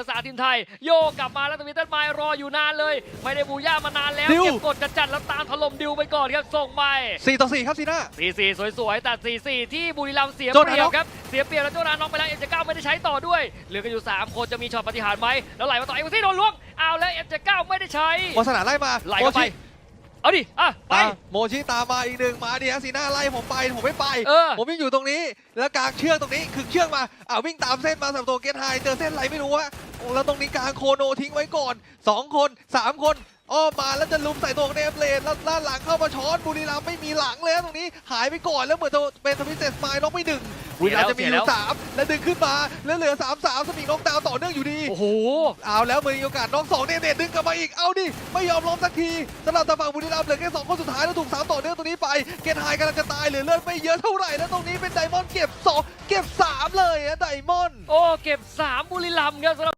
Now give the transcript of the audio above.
ลือสามทีมไทย โยกกลับมาแล้วตรงนี้ต้นไม้รออยู่นานเลย ไม่ได้บูย่ามานานแล้ว ดิว เก็บกดจัดจัดๆแล้วตามถล่มดิวไปก่อนครับส่งไป สี่ต่อสี่ครับซีน่า4-4สวยๆแต่4-4ที่บุรีรัมย์เสียโจเปนารียบน็อกครับ เสียเปรียบแล้วโจนาน็อกไปแล้วเอ็มเจเก้าไม่ได้ใช้ต่อด้วยเหลือกันอยู่ 3 คนจะมีช็อตปฏิหารย์ไหมแล้วไหลมาต่อเอ็มซี่โดนล้วงเอาแล้วเอ็มเจเก้าไม่ได้ใช้โมสนาไล่มาไหลเข้าไปโมชิเอาดิอะไปอะโมชิตามมาอีกหนึ่งมาดิฮะซีน่าไล่ผมไปผมไม่ไป เออ ผมยังอยู่ตรงนี้ แล้วกลางเชือกตรงนี้ คือเชือกมาอ่าวิ่งตามเส้นมาสำหรับตัวเกตไฮเจอเส้นอะไรไม่รู้อะโอ้ แล้วตรงนี้กลางโคโนทิ้งไว้ก่อนสองคนสามคนอ้อมมาแล้วจะลุมใส่ตัวของเนมเลนแล้วด้านหลังเข้ามาช้อนบุรีรัมย์ไม่มีหลังเลยนะตรงนี้หายไปก่อนแล้วเหมือนจะเป็นทวิสเตสไมล์น็อกไม่ดึงบุรีรัมย์จะมีอยู่สามแล้วดึงขึ้นมาแล้วเหลือสามสามสมิงน็อกดาวน์ต่อเนื่องอยู่ดีโอ้โหเอาแล้วมีโอกาสน้องสองเนี่ยเด็ดดึงกลับมาอีกเอาดิไม่ยอมล้มสักทีสำหรับทางฝั่งบุรีรัมย์เหลือแค่สองคนสุดท้ายแล้วถูกสามต่อเนื่องตรงนี้ไปเกตไฮกำลังจะตายเหลือเลือดไม่เยอะเท่าไหร่แล้วตรงนี้เป็นไดมอนด์เก็บสองเก็บสามเลยอะไดมอนด์โอ้เก็บ3บุรีรัมย์ครับสำหรับ